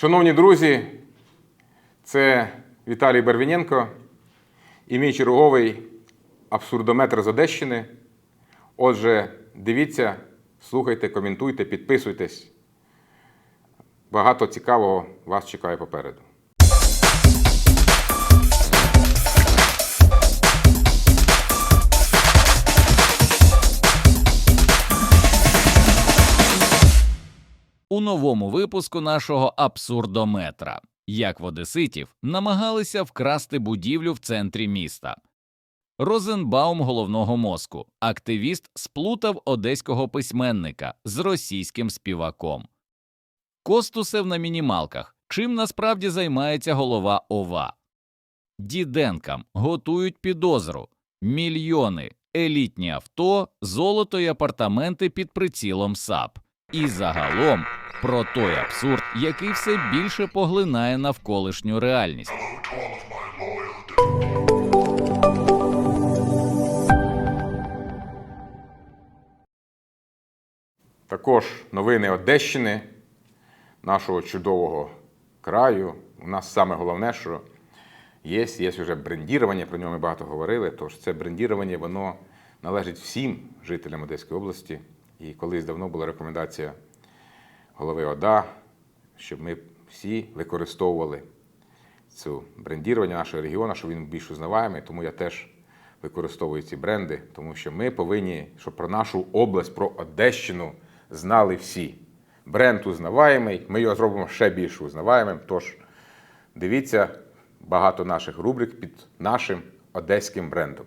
Шановні друзі, це Віталій Барвіненко і мій черговий абсурдометр з Одещини. Отже, дивіться, слухайте, коментуйте, підписуйтесь. Багато цікавого вас чекає попереду. У новому випуску нашого абсурдометра як в одеситів намагалися вкрасти будівлю в центрі міста. Розенбаум головного мозку, активіст, сплутав одеського письменника з російським співаком. Костусев на мінімалках. Чим насправді займається голова ОВА? Діденкам готують підозру. Мільйони, елітні авто, золото й апартаменти під прицілом САП. І загалом про той абсурд, який все більше поглинає навколишню реальність. Також новини Одещини, нашого чудового краю. У нас саме головне, що є, є вже брендірування, про нього ми багато говорили. Тож це брендірування воно належить всім жителям Одеської області. І колись давно була рекомендація голови ОДА, щоб ми всі використовували цю брендірування нашого регіону, щоб він більш узнаваємий. Тому я теж використовую ці бренди, тому що ми повинні, щоб про нашу область, про Одещину знали всі. Бренд узнаваємий, ми його зробимо ще більш узнаваємим. Тож дивіться багато наших рубрик під нашим одеським брендом.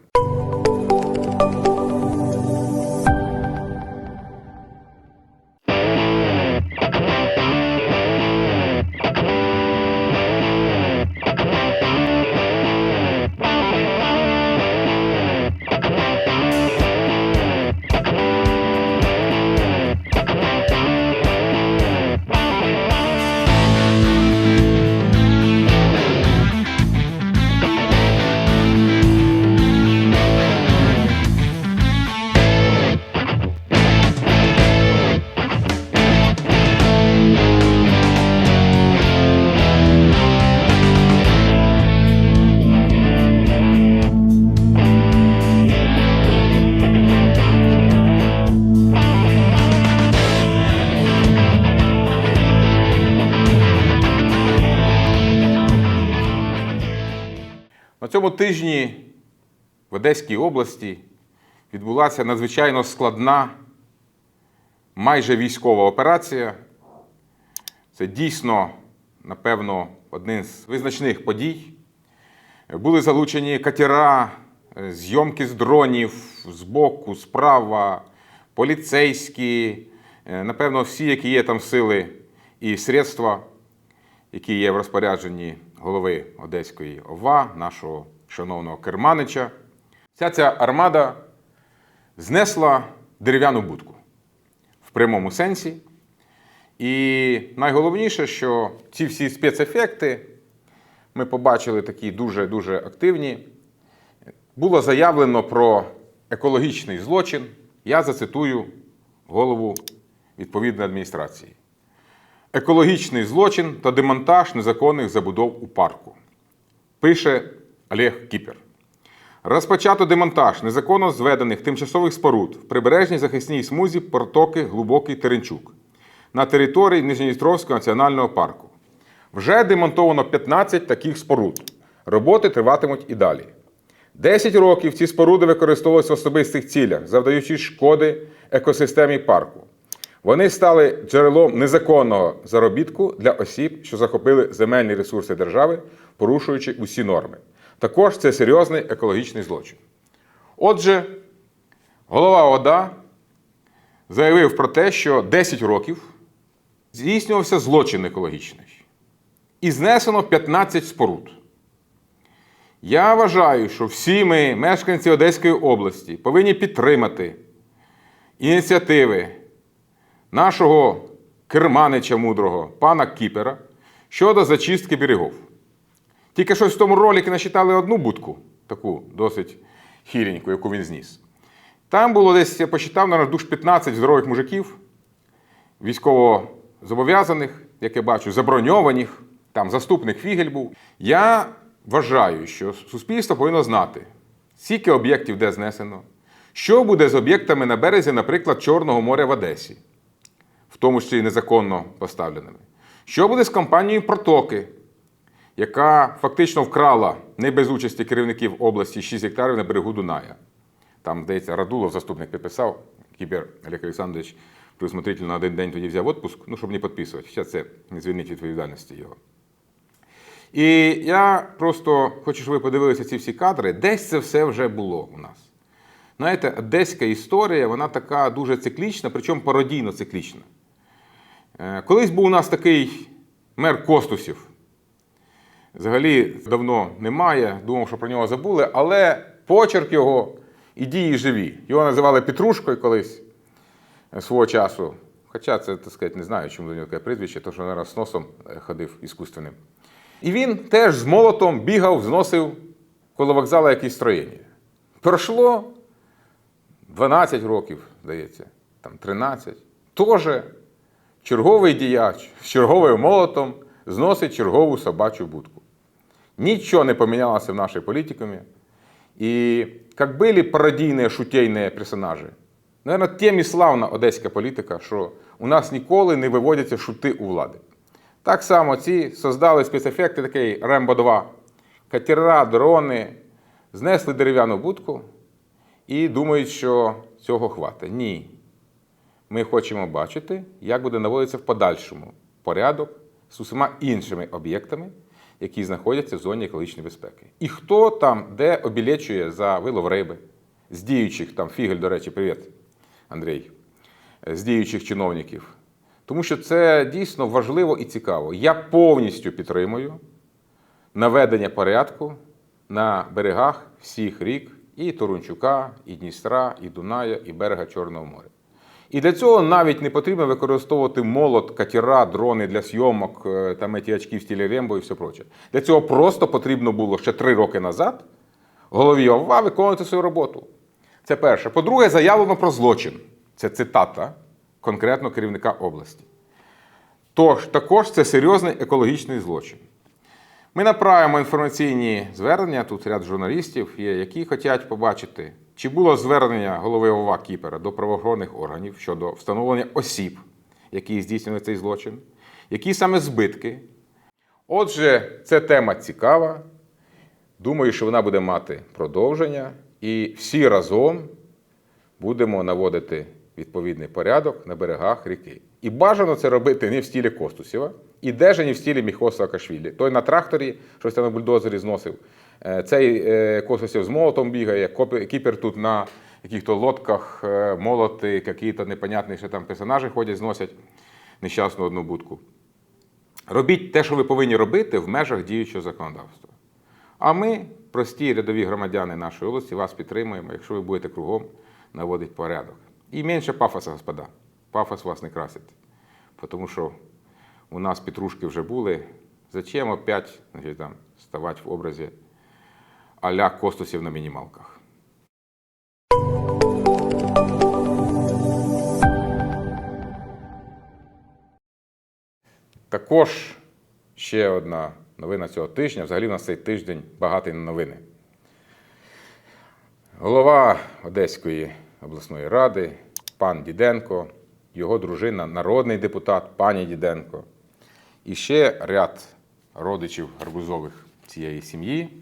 Тижні в Одеській області відбулася надзвичайно складна, майже військова операція. Це дійсно, напевно, один з визначних подій. Були залучені катера, зйомки з дронів з боку, справа, поліцейські, е, напевно, всі, які є там сили і средства, які є в розпорядженні голови Одеської ОВА, нашого шановного керманича. Вся ця армада знесла дерев'яну будку в прямому сенсі. І найголовніше, що ці всі спецефекти ми побачили такі дуже-дуже активні. Було заявлено про екологічний злочин. Я зацитую голову відповідної адміністрації. Екологічний злочин та демонтаж незаконних забудов у парку. Пише Олег Кіпер. Розпочато демонтаж незаконно зведених тимчасових споруд в прибережній захисній смузі протоки Глубокий Теренчук на території Нижньодністровського національного парку. Вже демонтовано 15 таких споруд. Роботи триватимуть і далі. 10 років ці споруди використовувалися в особистих цілях, завдаючи шкоди екосистемі парку. Вони стали джерелом незаконного заробітку для осіб, що захопили земельні ресурси держави, порушуючи усі норми. Також це серйозний екологічний злочин. Отже, голова ОДА заявив про те, що 10 років здійснювався злочин екологічний і знесено 15 споруд. Я вважаю, що всі ми, мешканці Одеської області, повинні підтримати ініціативи нашого керманича мудрого, пана Кіпера, щодо зачистки берегов. Тільки щось в тому ролику насчитали одну будку, таку досить хіленьку, яку він зніс. Там було десь, я посчитав, наверное, душ 15 здорових мужиків, військово зобов'язаних, як я бачу, заброньованих, там заступник Фігель був. Я вважаю, що суспільство повинно знати, скільки об'єктів де знесено, що буде з об'єктами на березі, наприклад, Чорного моря в Одесі, в тому числі і незаконно поставленими. Що буде з компанією Протоки, яка фактично вкрала не без участі керівників області 6 гектарів на берегу Дуная. Там, здається, Радулов, заступник, підписав, Кібер Олег Олександрович предусмотрительно на один день тоді взяв відпуск, ну, щоб не підписувати. Ще це не звільнить відповідальності його. І я просто хочу, щоб ви подивилися ці всі кадри. Десь це все вже було у нас. Знаєте, одеська історія, вона така дуже циклічна, причому пародійно циклічна. Е, Колись був у нас такий мер Костусів. Взагалі давно немає, думав, що про нього забули, але почерк його і дії живі. Його називали Петрушкою колись е, свого часу. Хоча це, так сказати, не знаю, чому до нього таке прізвище, тому що, наразі, з носом е, ходив іскусственним. І він теж з молотом бігав, зносив коло вокзалу якісь строєння. Пройшло 12 років, здається, там 13. Тоже черговий діяч з черговим молотом зносить чергову собачу будку. Ничего не поменялось в нашей політикумі. І як були пародійні шутейні персонажі, наверное, тим і славна одеська політика, що у нас ніколи не виводяться шути у влади. Так само ці создали спецефекти, такий Рембо 2. Катера, дрони, знесли дерев'яну будку і думають, що цього хватить. Ні. Ми хочемо бачити, як буде наводитися в подальшому порядок з усіма іншими об'єктами, які знаходяться в зоні екологічної безпеки. І хто там, де обілечує за вилов риби, з діючих, там Фігель, до речі, привіт, Андрій, з діючих чиновників. Тому що це дійсно важливо і цікаво. Я повністю підтримую наведення порядку на берегах всіх рік і Турунчука, і Дністра, і Дуная, і берега Чорного моря. І для цього навіть не потрібно використовувати молот, катера, дрони для зйомок, е, там ті очки в стілі Рембо і все проче. Для цього просто потрібно було ще три роки назад голові ОВА виконувати свою роботу. Це перше. По-друге, заявлено про злочин. Це цитата конкретно керівника області. Тож, також це серйозний екологічний злочин. Ми направимо інформаційні звернення, тут ряд журналістів є, які хочуть побачити, чи було звернення голови ОВА Кіпера до правоохоронних органів щодо встановлення осіб, які здійснювали цей злочин, які саме збитки. Отже, ця тема цікава. Думаю, що вона буде мати продовження, і всі разом будемо наводити відповідний порядок на берегах ріки. І бажано це робити не в стілі Костусєва, і даже не в стілі Міхо Саакашвілі. Той на тракторі, щось там на бульдозері зносив. Е, Цей е, Костусєв з молотом бігає, кіпер тут на яких-то лодках, е, молоти, якісь непонятні ще там персонажі ходять, зносять нещасну одну будку. Робіть те, що ви повинні робити в межах діючого законодавства. А ми, прості рядові громадяни нашої області, вас підтримуємо, якщо ви будете кругом наводити порядок. І менше пафоса, господа. Пафос вас не красить. Тому що у нас петрушки вже були. Зачем опять значить, там, ставати в образі а-ля Костусів на мінімалках? Також ще одна новина цього тижня. Взагалі, у нас цей тиждень багатий на новини. Голова Одеської обласної ради, пан Діденко, його дружина, народний депутат, пані Діденко, і ще ряд родичів гарбузових цієї сім'ї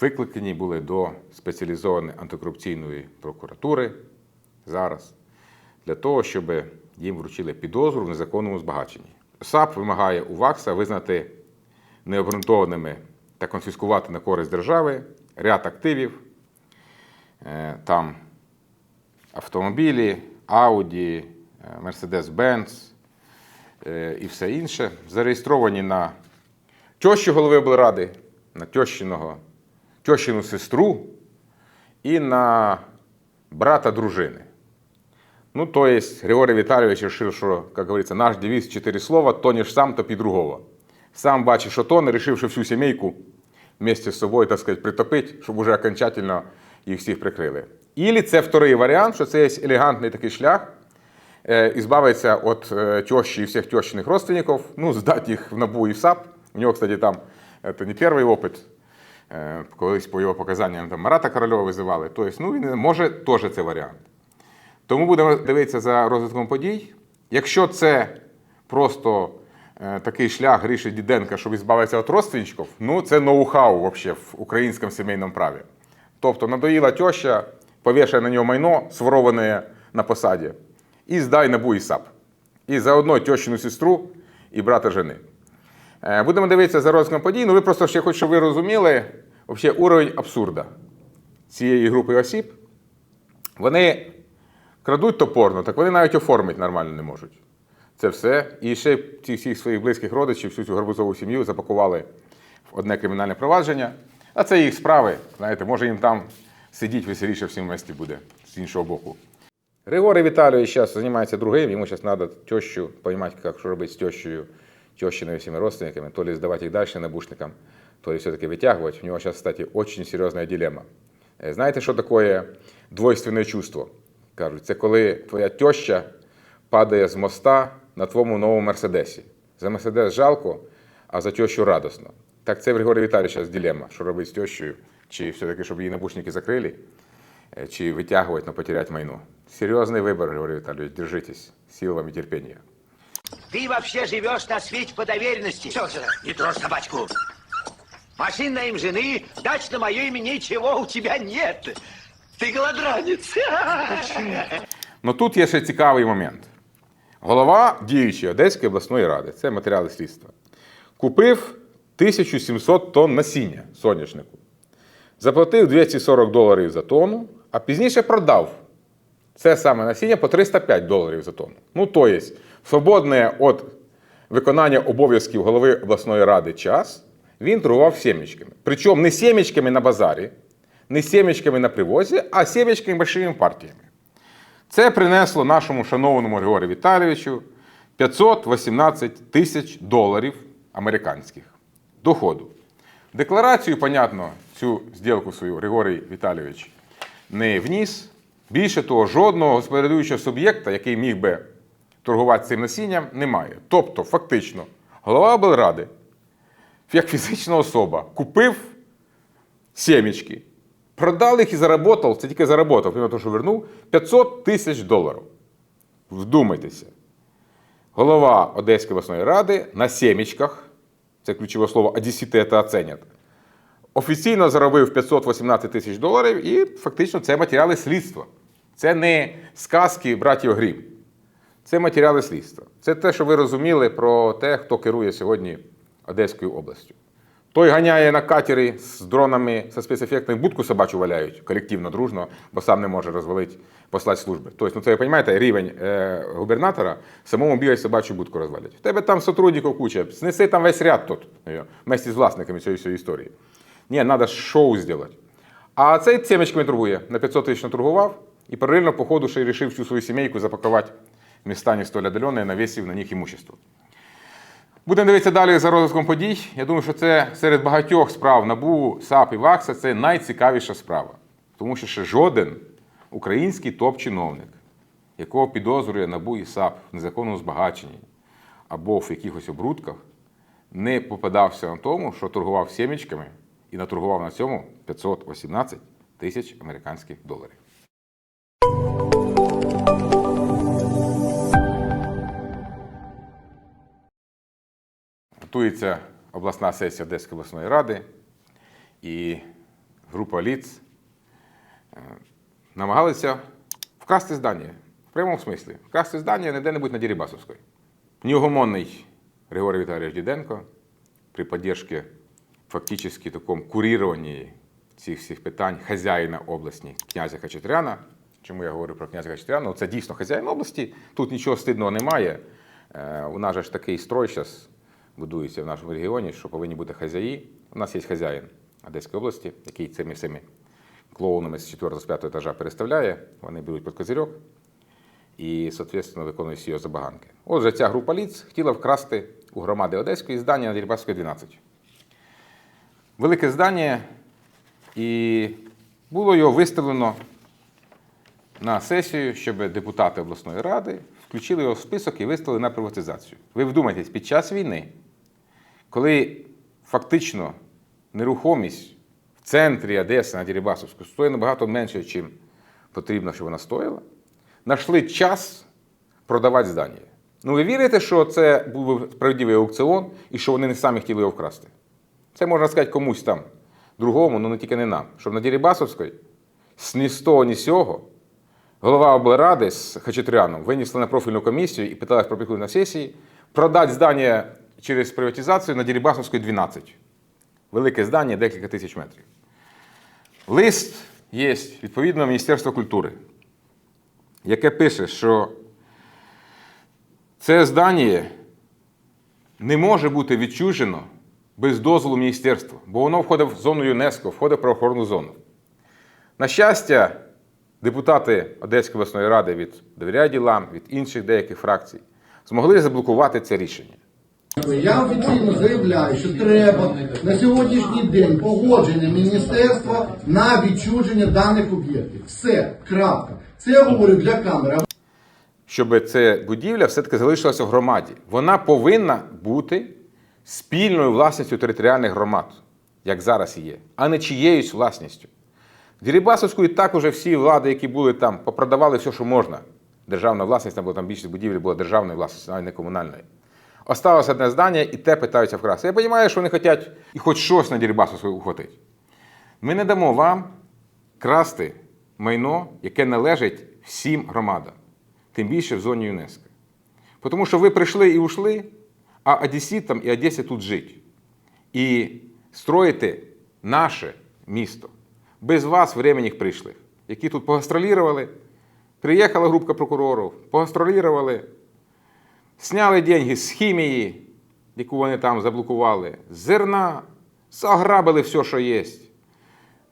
викликані були до спеціалізованої антикорупційної прокуратури зараз для того, щоб їм вручили підозру в незаконному збагаченні. САП вимагає у ВАКСа визнати необґрунтованими та конфіскувати на користь держави ряд активів, Е, там автомобілі, е, Mercedes-Benz е, і все інше, зареєстровані на тещу голови облради, на тещиного, тещину сестру і на брата дружини. Ну, то есть Григорий Віталійович вирішив, що, як говориться, наш девіз чотири слова, тонеш сам, топі другого. Сам бачиш, що тоне, вирішивши всю сімейку вместе з собою, так сказати, притопити, щоб уже окончательно їх всіх прикрили. Ілі це вторий варіант, що це є елегантний такий шлях, е, ізбавиться від е, тещі і всіх тещиних родственників, ну, здати їх в НАБУ і в САП. У нього, кстати, там це не перший опит. Е, Колись по його показанням там Марата Корольова визивали. Тобто, ну, він може теж це варіант. Тому будемо дивитися за розвитком подій. Якщо це просто е, такий шлях Гриші Діденка, щоб відбавитися від родственників, ну це ноу-хау вообще в українському сімейному праві. Тобто надоїла теща, повішає на нього майно, свороване на посаді, і здай на і САП. І заодно тещину сестру і брата жени. Е, Будемо дивитися за розвитком подій. Ну ви просто ще хоч, щоб ви розуміли, вообще уровень абсурда цієї групи осіб. Вони крадуть топорно, так вони навіть оформити нормально не можуть. Це все. І ще ці всіх своїх близьких родичів, всю цю гарбузову сім'ю запакували в одне кримінальне провадження. А це їх справи. Знаєте, може їм там сидіть веселіше всім вместі буде з іншого боку. Григорій Віталійович зараз займається другим, йому зараз треба тещу, розуміти, як що робити з тещою, тещиною всіми родственниками, то ли здавати їх далі набушникам, то ли все-таки витягувати. У нього зараз, кстати, дуже серйозна дилемма. Е, Знаєте, що таке двойственне чувство? Кажуть, це коли твоя теща падає з моста на твоєму новому мерседесі. За мерседес жалко, а за тещу радосно. Так це в Григорія Віталійовича дилемма, що робити з тещою, чи все-таки, щоб її набушники закрили, е, чи витягувати, но потерять майно. Серйозний вибір, Григорій Віталійович, держитесь. Сил вам і терпіння. Ты вообще живешь на свете по доверенности. Все, все, не трожь собачку. Машин на им жены, дач на мое имя ничего у тебя нет. Ты голодранец. Ну тут є ще цікавий момент. Голова діючої Одеської обласної ради, це матеріали слідства, купив 1700 тонн насіння соняшнику, заплатив 240 доларів за тонну, а пізніше продав це саме насіння по 305 доларів за тонну. Ну, то є, свободне від виконання обов'язків голови обласної ради час, він торгував сімечками. Причому не сімечками на базарі, не сімечками на привозі, а сімечками большими партіями. Це принесло нашому шанованому Григорію Віталійовичу 518 тисяч доларів американських доходу. Декларацію, понятно, цю зділку свою Григорій Віталійович не вніс. Більше того, жодного господарюючого суб'єкта, який міг би торгувати цим насінням, немає. Тобто, фактично, голова облради, як фізична особа, купив сімечки, продав їх і заработав, це тільки заработав, помимо того, що вернув, 500 тисяч доларів. Вдумайтеся. Голова Одеської обласної ради на сімечках, це ключове слово, одесіти це оценять, офіційно заробив 518 тисяч доларів і фактично це матеріали слідства. Це не сказки братів Грім. Це матеріали слідства. Це те, що ви розуміли про те, хто керує сьогодні Одеською областю. Той ганяє на катері з дронами со спецефектами, будку собачу валяють колективно, дружно, бо сам не може розвалити послати служби. Тобто, ну це ви розумієте, рівень е, губернатора самому бігає собачу будку розвалять. В тебе там сотрудників куча, снеси там весь ряд тут, е, вместе з власниками цієї всієї історії. Ні, треба шоу зробити. А цей сімечками торгує, на 500 тисяч наторгував і паралельно, по ходу, ще й вирішив всю свою сімейку запакувати в міста не столь отдаленные, навісив на них імущество. Будемо дивитися далі за розвитком подій. Я думаю, що це серед багатьох справ НАБУ, САП і ВАКСа це найцікавіша справа. Тому що ще жоден український топ-чиновник, якого підозрює НАБУ і САП в незаконному збагаченні або в якихось обрудках, не попадався на тому, що торгував сімечками і наторгував на цьому 518 тисяч американських доларів. Готується обласна сесія Одеської обласної ради, і група ліц е, намагалися вкрасти здання. В прямому смислі. Вкрасти здання не де-небудь на Дірібасовської. Неугомонний Григорій Віталійович Діденко при підтримці фактично такому куріруванні цих всіх питань хазяїна області князя Хачатряна. Чому я говорю про князя Хачатряна? Ну, Це дійсно хазяїн області. Тут нічого стидного немає. Е, У нас же ж такий строй зараз будується в нашому регіоні, що повинні бути хазяї. У нас є хазяїн Одеської області, який цими всіми клоунами з 4 з 5 етажа переставляє. Вони беруть під козирьок і, соответственно, виконують всі його забаганки. Отже, ця група ліц хотіла вкрасти у громади Одеської здання на Дерибасської 12. Велике здання, і було його виставлено на сесію, щоб депутати обласної ради включили його в список і виставили на приватизацію. Ви вдумайтесь, під час війни, коли фактично нерухомість в центрі Одеси на Дерибасовську стоїть набагато менше, ніж потрібно, щоб вона стоїла, знайшли час продавати здання. Ну, ви вірите, що це був справедливий аукціон і що вони не самі хотіли його вкрасти? Це можна сказати комусь там, другому, але не тільки не нам. Щоб на Дерибасовській з ні з того, ні з сього голова облради з Хачатряном винесли на профільну комісію і питали про приклад на сесії продати здання через приватизацію на Дерибасовській 12. Велике здання, декілька тисяч метрів. Лист є відповідно Міністерства культури, яке пише, що це здання не може бути відчужено без дозволу міністерства, бо воно входить в зону ЮНЕСКО, входить в правоохоронну зону. На щастя, депутати Одеської обласної ради від довіряє ділам, від інших деяких фракцій змогли заблокувати це рішення. Я офіційно заявляю, що треба на сьогоднішній день погодження міністерства на відчуження даних об'єктів. Все, крапка. Це я говорю для камери. щоб ця будівля все-таки залишилася в громаді. Вона повинна бути спільною власністю територіальних громад, як зараз є, а не чиєюсь власністю. В Дерибасовську і так уже всі влади, які були там, попродавали все, що можна. Державна власність, там, бо там більшість будівлі була державною власністю, навіть не комунальною. Осталося одне здання, і те питаються вкрасти. Я розумію, що вони хочуть і хоч щось на Дерибасовську ухватити. Ми не дамо вам красти майно, яке належить всім громадам, тим більше в зоні ЮНЕСКО. Тому що ви прийшли і ушли, а одеситам і Одесі тут жить. І строїти наше місто. Без вас временних прийшлих, які тут погастролірували, приїхала група прокурорів, погастролірували, сняли деньги з хімії, яку вони там заблокували, з зерна, заграбили все, що є.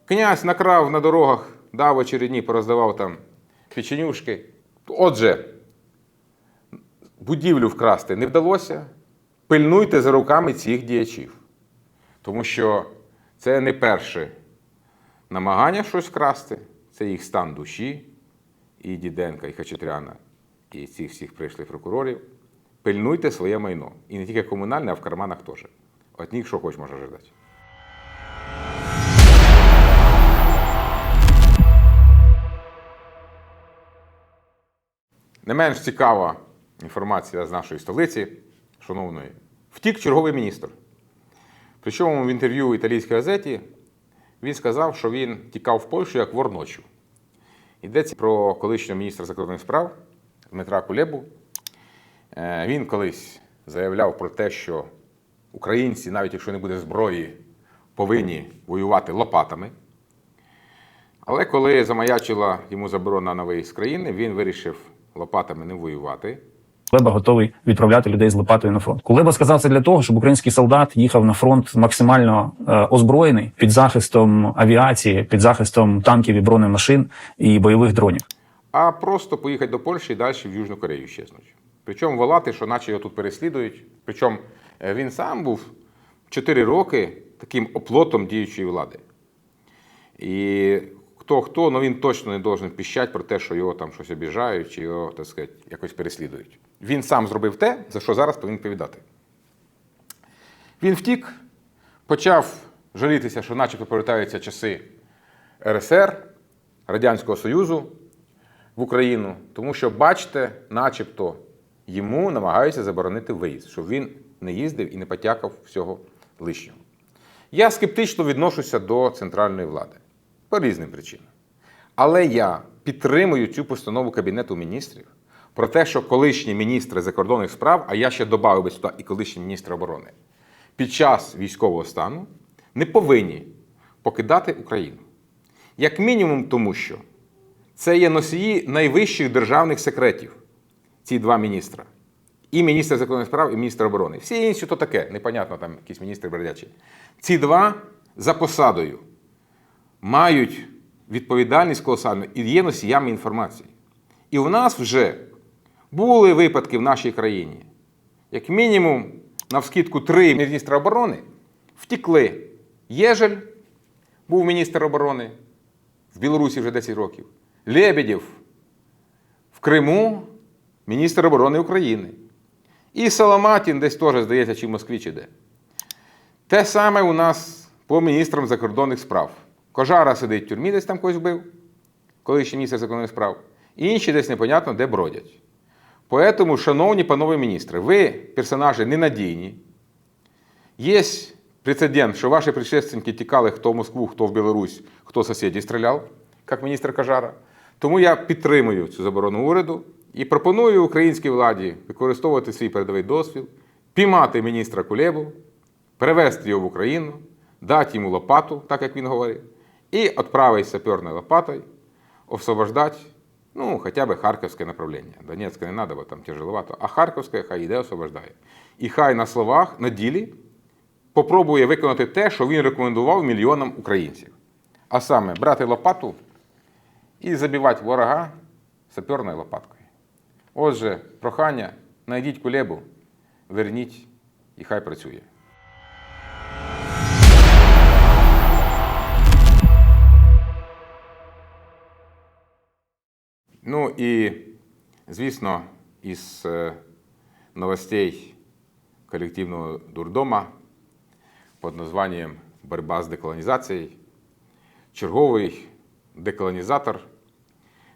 Князь накрав на дорогах, дав очередні, пороздавав там печенюшки. Отже, будівлю вкрасти не вдалося. Пильнуйте за руками цих діячів. Тому що це не перше намагання щось вкрасти, це їх стан душі, і Діденка, і Хачатряна, і цих всіх прийшлих прокурорів. Пильнуйте своє майно. І не тільки комунальне, а в карманах теж. От них що хоч може ждати. Не менш цікава інформація з нашої столиці, шановної. Втік черговий міністр. Причому в інтерв'ю італійській газеті він сказав, що він тікав в Польщу як вор ночі. Йдеться про колишнього міністра закордонних справ Дмитра Кулебу. Е, Він колись заявляв про те, що українці, навіть якщо не буде зброї, повинні воювати лопатами. Але коли замаячила йому заборона на виїзд з країни, він вирішив лопатами не воювати. Кулеба готовий відправляти людей з лопатою на фронт. Кулеба сказав це для того, щоб український солдат їхав на фронт максимально е, озброєний під захистом авіації, під захистом танків і бронемашин і бойових дронів. а просто поїхати до Польщі і далі в Южну Корею щезнуть. Причому волати, що наче його тут переслідують. Причому е, він сам був 4 роки таким оплотом діючої влади. І хто хто, ну він точно не должен піщати про те, що його там щось обіжають чи його, так сказати, якось переслідують. Він сам зробив те, за що зараз повинен відповідати. Він втік, почав жалітися, що начебто повертаються часи РСР, Радянського Союзу в Україну, тому що, бачите, начебто йому намагаються заборонити виїзд, щоб він не їздив і не потякав всього лишнього. Я скептично відношуся до центральної влади по різним причинам. Але я підтримую цю постанову Кабінету міністрів про те, що колишні міністри закордонних справ, а я ще додав би сюди і колишні міністри оборони, під час військового стану не повинні покидати Україну. Як мінімум, тому що це є носії найвищих державних секретів, ці два міністра. І міністр закордонних справ, і міністр оборони. Всі інші то таке, непонятно, там якісь міністри бродячі. Ці два за посадою мають відповідальність колосальну і є носіями інформації. І у нас вже були випадки в нашій країні. Як мінімум, навскидку три міністра оборони втікли. Єжель був міністр оборони в Білорусі вже 10 років. Лебедєв в Криму міністр оборони України. І Соломатін десь теж, здається, чи в Москві чи де. Те саме у нас по міністрам закордонних справ. Кожара сидить в тюрмі, десь там когось вбив, колишній міністр закордонних справ. Інші десь непонятно де бродять. Поэтому, шановні панове міністри, ви персонажі ненадійні. Є прецедент, що ваші предшественники тікали хто в Москву, хто в Білорусь, хто сусідів стріляв, як міністр Кажара. Тому я підтримую цю заборону уряду і пропоную українській владі використовувати свій передовий досвід, піймати міністра Кулебу, перевезти його в Україну, дати йому лопату, так як він говорив, і відправити саперною лопатою освобождати, ну, хоча б Харківське направлення. Донецьке не треба, бо там тяжеловато, а Харківське хай йде освобождає. І хай на словах, на ділі попробує виконати те, що він рекомендував мільйонам українців. А саме брати лопату і забивати ворога саперною лопаткою. Отже, прохання, знайдіть кулебу, верніть і хай працює. Ну і, звісно, із е, новостей коллективного дурдома під названням «Борьба з деколонізацією» черговий деколонізатор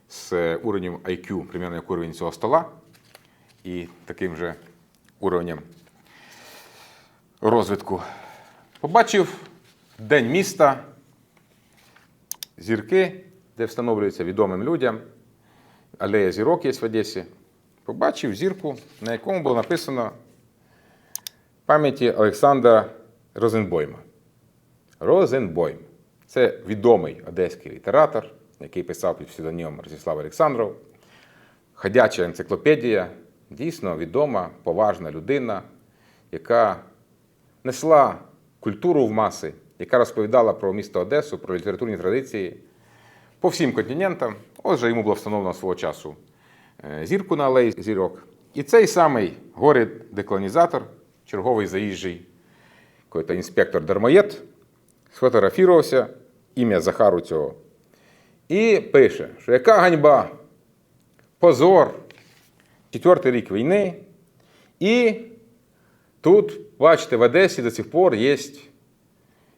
з е, уровнем IQ, примерно як уровень цього стола, і таким же уровнем розвитку. Побачив День міста, зірки, де встановлюються відомим людям. Алея зірок є в Одесі. Побачив зірку, на якому було написано пам'яті Олександра Розенбойма. Розенбойм. Це відомий одеський літератор, який писав під псевдонімом Ростислав Олександров. Ходяча енциклопедія, дійсно відома, поважна людина, яка несла культуру в маси, яка розповідала про місто Одесу, про літературні традиції по всім континентам. Отже, йому було встановлено свого часу е, зірку на алеї зірок. І цей самий горе-деколонізатор, черговий заїжджий якийсь інспектор дармоєд, сфотографувався, ім'я Захару цього. І пише, що яка ганьба, позор, четвертий рік війни. І тут, бачите, в Одесі до сих пор є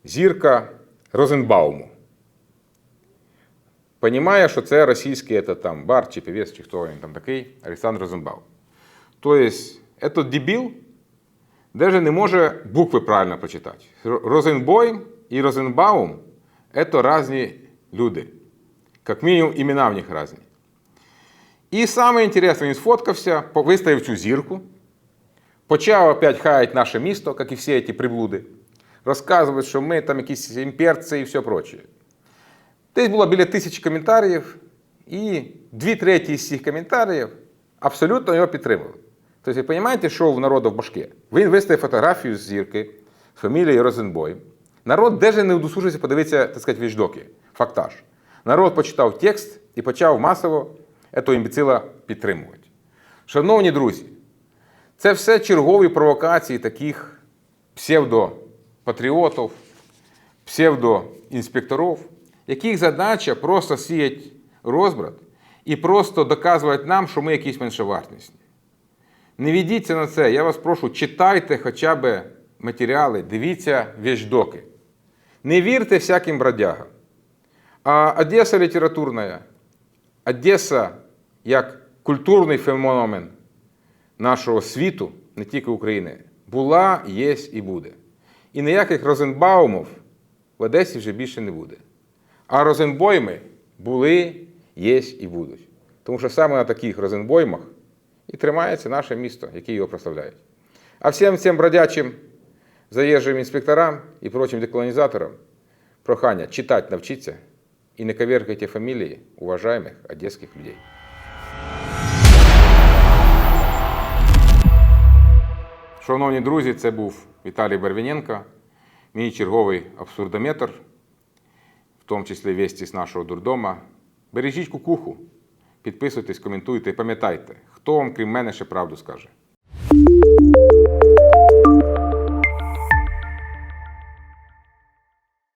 зірка Розенбауму. Понімає, що це російський это, там, бар чи певець, чи хто він там такий, Олександр Розенбаум. Тобто, этот дебіл даже не може букви правильно прочитати. Розенбойм і Розенбаум – це різні люди. Як мінімум, імена в них різні. І саме інтересне, він сфоткався, виставив цю зірку, почав опять хаять наше місто, як і всі ці приблуди, розказувати, що ми там якісь імперці і все прочее. Десь було біля тисячі коментарів, і дві треті з цих коментарів абсолютно його підтримали. Тобто, ви розумієте, що в народу в башке? Він виставив фотографію з зірки з фамілією Розенбой. Народ даже не удосужився подивитися, так сказати, вічдоки, фактаж. Народ почитав текст і почав масово цього імбецила підтримувати. Шановні друзі, це все чергові провокації таких псевдопатріотів, псевдоінспекторів, яких задача просто сіять розбрат і просто доказувати нам, що ми якісь меншовартісні. Не ведіться на це, я вас прошу, читайте хоча б матеріали, дивіться вещдоки. Не вірте всяким бродягам. А Одеса літературна, Одеса як культурний феномен нашого світу, не тільки України, була, є і буде. І ніяких Розенбаумів в Одесі вже більше не буде. А Розенбойми були, є і будуть. Тому що саме на таких Розенбоймах і тримається наше місто, яке його прославляють. А всім цим бродячим заїжджим інспекторам і прочим деколонізаторам прохання читати навчіться і не коверкайте фамілії уважаемых одеських людей. Шановні друзі, це був Віталій Барвіненко, мій черговий абсурдометр, в тому числі весті з нашого дурдома. Бережіть кукуху, підписуйтесь, коментуйте і пам'ятайте, хто вам, крім мене, ще правду скаже.